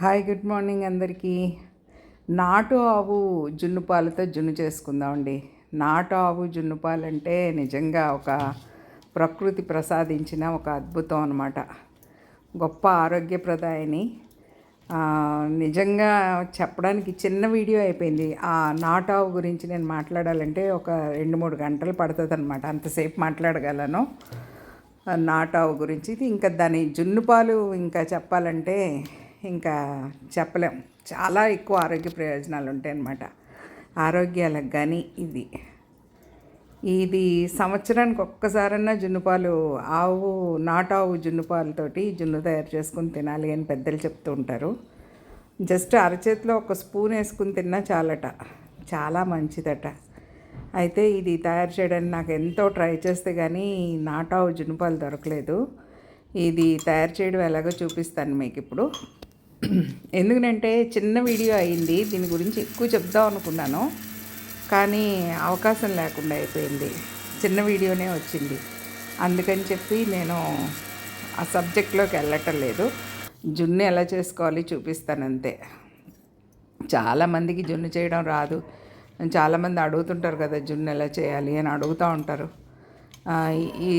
Hi good morning అందరికీ. నాటు ఆవు జున్ను పాలతో జున్ను చేసుకుందామండి నాటు ఆవు జున్ను పాలంటే నిజంగా ఒక ప్రకృతి ప్రసాదించిన ఒక అద్భుతం అనమాట గొప్ప ఆరోగ్యప్రదాయని. నిజంగా చెప్పడానికి చిన్న వీడియో అయిపోయింది. ఆ నాటు ఆవు గురించి నేను మాట్లాడాలంటే ఒక రెండు మూడు గంటలు పడుతుంది అనమాట అంతసేపు మాట్లాడగలను. నాటావు గురించి. ఇది ఇంకా దాని జున్ను పాలు ఇంకా చెప్పాలంటే ఇంకా చెప్పలేం. చాలా ఎక్కువ ఆరోగ్య ప్రయోజనాలు ఉంటాయన్నమాట. ఆరోగ్యాలకు కానీ ఇది ఇది సంవత్సరానికి ఒక్కసారన్నా జున్నుపాలు ఆవు నాటావు జున్నుపాలతోటి జున్ను తయారు చేసుకుని తినాలి అని పెద్దలు చెప్తూ ఉంటారు. జస్ట్ అరచేతిలో ఒక స్పూన్ వేసుకుని తిన్నా చాలట. చాలా మంచిదట. అయితే ఇది తయారు చేయడానికి నాకు ఎంతో ట్రై చేస్తే కానీ నాటావు జునుపాలు దొరకలేదు. ఇది తయారు చేయడం ఎలాగో చూపిస్తాను మీకు ఇప్పుడు. ఎందుకంటే చిన్న వీడియో అయింది దీని గురించి ఎక్కువ చెప్దాం అనుకున్నాను. కానీ అవకాశం లేకుండా అయిపోయింది. చిన్న వీడియోనే వచ్చింది. అందుకని చెప్పి నేను ఆ సబ్జెక్ట్లోకి వెళ్ళటం లేదు. జున్ను ఎలా చేసుకోవాలి చూపిస్తాను అంతే చాలామందికి జున్ను చేయడం రాదు. చాలామంది అడుగుతుంటారు కదా జున్ను ఎలా చేయాలి అని అడుగుతూ ఉంటారు. ఈ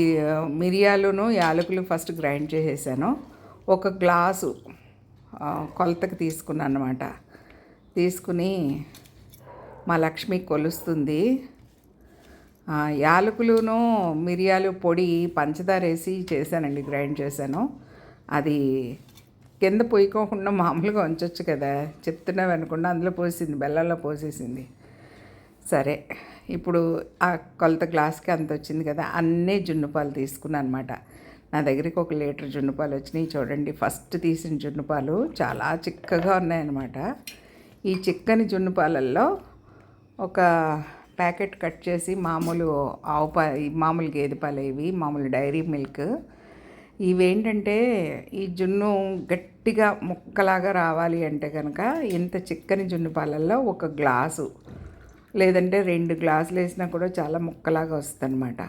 మిరియాలును యాలకులు ఫస్ట్ గ్రైండ్ చేసేసాను. ఒక గ్లాసు కొలతకి తీసుకున్నాను అనమాట తీసుకుని మా లక్ష్మి కొలుస్తుంది. యాలకులును మిరియాలు పొడి పంచదార వేసి చేశానండి గ్రైండ్ చేశాను. అది కింద పొయ్యికోకుండా మామూలుగా ఉంచొచ్చు కదా చెప్తున్నావు అనుకుండా అందులో పోసింది బెల్లంలో పోసేసింది. సరే ఇప్పుడు ఆ కొలత గ్లాస్కి అంత వచ్చింది కదా అన్నీ జున్ను పాలు తీసుకున్నాను అనమాట నా దగ్గరికి ఒక లీటర్ జున్ను పాలు వచ్చినాయి. చూడండి ఫస్ట్ తీసిన జున్నుపాలు చాలా చిక్కగా ఉన్నాయన్నమాట. ఈ చిక్కని జున్నుపాలల్లో ఒక ప్యాకెట్ కట్ చేసి మామూలు ఆవు పా మామూలు గేదె పాలు ఇవి మామూలు డైరీ మిల్క్. ఇవేంటంటే ఈ జున్ను గట్టిగా ముక్కలాగా రావాలి అంటే కనుక ఇంత చిక్కని జున్ను పాలల్లో ఒక గ్లాసు లేదంటే రెండు గ్లాసులు వేసినా కూడా చాలా ముక్కలాగా వస్తుందన్నమాట.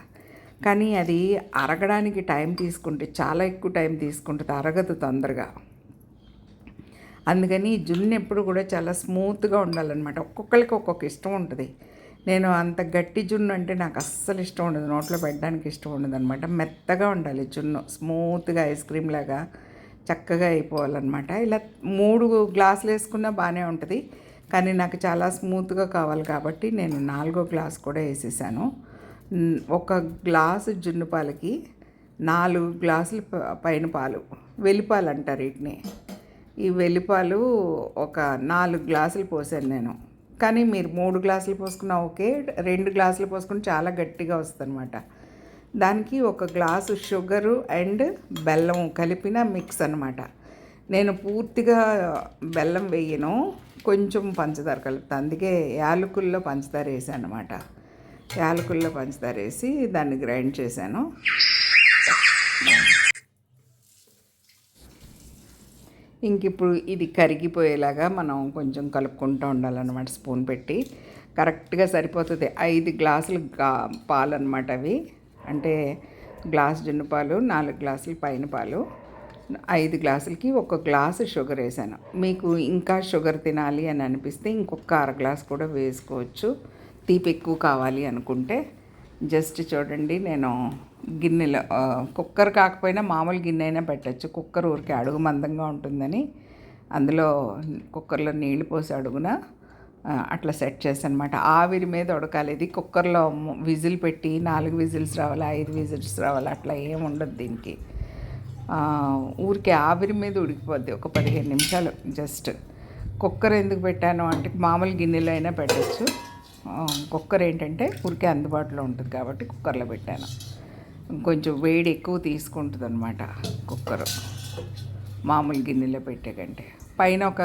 కానీ అది అరగడానికి టైం తీసుకుంటే చాలా ఎక్కువ టైం తీసుకుంటుంది అరగదు తొందరగా. అందుకని జున్ను ఎప్పుడు కూడా చాలా స్మూత్గా ఉండాలన్నమాట. ఒక్కొక్కరికి ఒక్కొక్క ఇష్టం ఉంటుంది. నేను అంత గట్టి జున్ను అంటే నాకు అస్సలు ఇష్టం ఉండదు. నోట్లో పెట్టడానికి ఇష్టం ఉండదు అనమాట మెత్తగా ఉండాలి జున్ను. స్మూత్గా ఐస్ క్రీమ్ లాగా చక్కగా అయిపోవాలన్నమాట. ఇలా మూడు గ్లాసులు వేసుకున్నా బాగానే ఉంటుంది. కానీ నాకు చాలా స్మూత్గా కావాలి కాబట్టి నేను నాలుగో గ్లాస్ కూడా వేసేసాను. ఒక గ్లాసు జున్ను పాలకి నాలుగు గ్లాసులు ప- పైన పాలు. వెలిపాలు అంటారు వీటిని ఈ వెలిపాలు ఒక నాలుగు గ్లాసులు పోసాను నేను. కానీ మీరు మూడు గ్లాసులు పోసుకున్నా ఓకే రెండు గ్లాసులు పోసుకుని చాలా గట్టిగా వస్తుందన్నమాట. దానికి ఒక గ్లాసు షుగరు అండ్ బెల్లం కలిపిన మిక్స్ అనమాట నేను పూర్తిగా బెల్లం వేయను కొంచెం పంచదార కలుపుతాను అందుకే యాలకుల్లో పంచదార వేసాను అనమాట యాలకుల్లో పంచదార వేసి దాన్ని గ్రైండ్ చేశాను. ఇంక ఇప్పుడు ఇది కరిగిపోయేలాగా మనం కొంచెం కలుపుకుంటూ ఉండాలన్నమాట స్పూన్ పెట్టి. కరెక్ట్గా సరిపోతుంది. ఐదు గ్లాసులు గా పాలు అనమాట అవి. అంటే గ్లాస్ జున్ను పాలు నాలుగు గ్లాసులు పైన పాలు ఐదు గ్లాసులకి ఒక గ్లాసు షుగర్ వేసాను. మీకు ఇంకా షుగర్ తినాలి అని అనిపిస్తే ఇంకొక అర గ్లాస్ కూడా వేసుకోవచ్చు. తీపి ఎక్కువ కావాలి అనుకుంటే జస్ట్ చూడండి నేను గిన్నెలో కుక్కర్ కాకపోయినా మామూలు గిన్నె అయినా పెట్టచ్చు. కుక్కర్ ఊరికే అడుగు మందంగా ఉంటుందని అందులో కుక్కర్లో నీళ్ళు పోసి అడుగున అట్లా సెట్ చేశాను అనమాట ఆవిరి మీద ఉడకాలి. ఇది కుక్కర్లో విజిల్ పెట్టి నాలుగు విజిల్స్ రావాలి ఐదు విజిల్స్ రావాలి అట్లా ఏం ఉండదు దీనికి. ఊరికే ఆవిరి మీద ఉడికిపోద్ది ఒక పదిహేను నిమిషాలు జస్ట్. కుక్కర్ ఎందుకు పెట్టాను అంటే మామూలు గిన్నెలో అయినా పెట్టచ్చు. కుక్కర్ ఏంటంటే ఊరికే అందుబాటులో ఉంటుంది కాబట్టి కుక్కర్లో పెట్టాను. కొంచెం వేడి ఎక్కువ తీసుకుంటుంది అనమాట కుక్కరు. మామూలు గిన్నెలో పెట్టే కంటే. పైన ఒక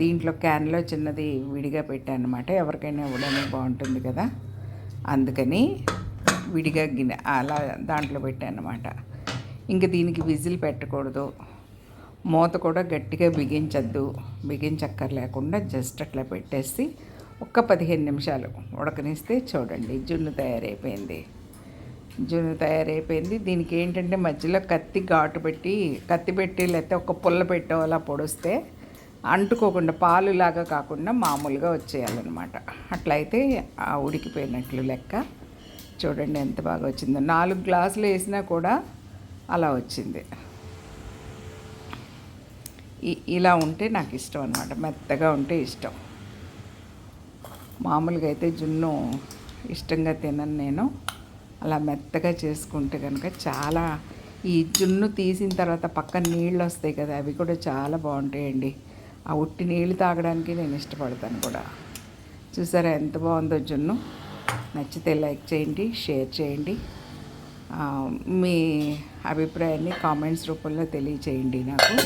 దీంట్లో క్యాన్లో చిన్నది విడిగా పెట్టాను అనమాట ఎవరికైనా ఇవ్వడానికి బాగుంటుంది కదా. అందుకని విడిగా గిన్నె అలా దాంట్లో పెట్టాను అనమాట ఇంక దీనికి విజిల్ పెట్టకూడదు. మూత కూడా గట్టిగా బిగించద్దు. బిగించక్కర్ లేకుండా జస్ట్ అట్లా పెట్టేసి ఒక్క పదిహేను నిమిషాలు ఉడకనిస్తే చూడండి జున్ను తయారైపోయింది. జున్ను తయారైపోయింది. దీనికి ఏంటంటే మధ్యలో కత్తి ఘాటు పెట్టి కత్తి పెట్టి లేకపోతే ఒక పుల్ల పెట్టో అలా పొడిస్తే అంటుకోకుండా పాలులాగా కాకుండా మామూలుగా వచ్చేయాలన్నమాట. అట్లయితే ఆ ఉడికిపోయినట్లు లెక్క. చూడండి ఎంత బాగా వచ్చిందో. నాలుగు గ్లాసులు వేసినా కూడా అలా వచ్చింది. ఇలా ఉంటే నాకు ఇష్టం అనమాట మెత్తగా ఉంటే ఇష్టం. మామూలుగా అయితే జున్ను ఇష్టంగా తినను నేను. అలా మెత్తగా చేసుకుంటే కనుక చాలా ఈ జున్ను తీసిన తర్వాత పక్కన నీళ్ళు వస్తాయి కదా అవి కూడా చాలా బాగుంటాయండి. ఆ ఉట్టి నీళ్ళు తాగడానికి నేను ఇష్టపడతాను కూడా. చూసారా ఎంత బాగుందో జున్ను. నచ్చితే లైక్ చేయండి షేర్ చేయండి. మీ అభిప్రాయాన్ని కామెంట్స్ రూపంలో తెలియచేయండి నాకు.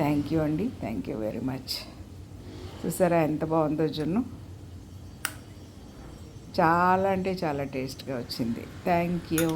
థ్యాంక్ యూ అండి. Thank you very much. చూసారా ఎంత బాగుందో జున్ను. చాలా అంటే చాలా టేస్ట్గా వచ్చింది. Thank you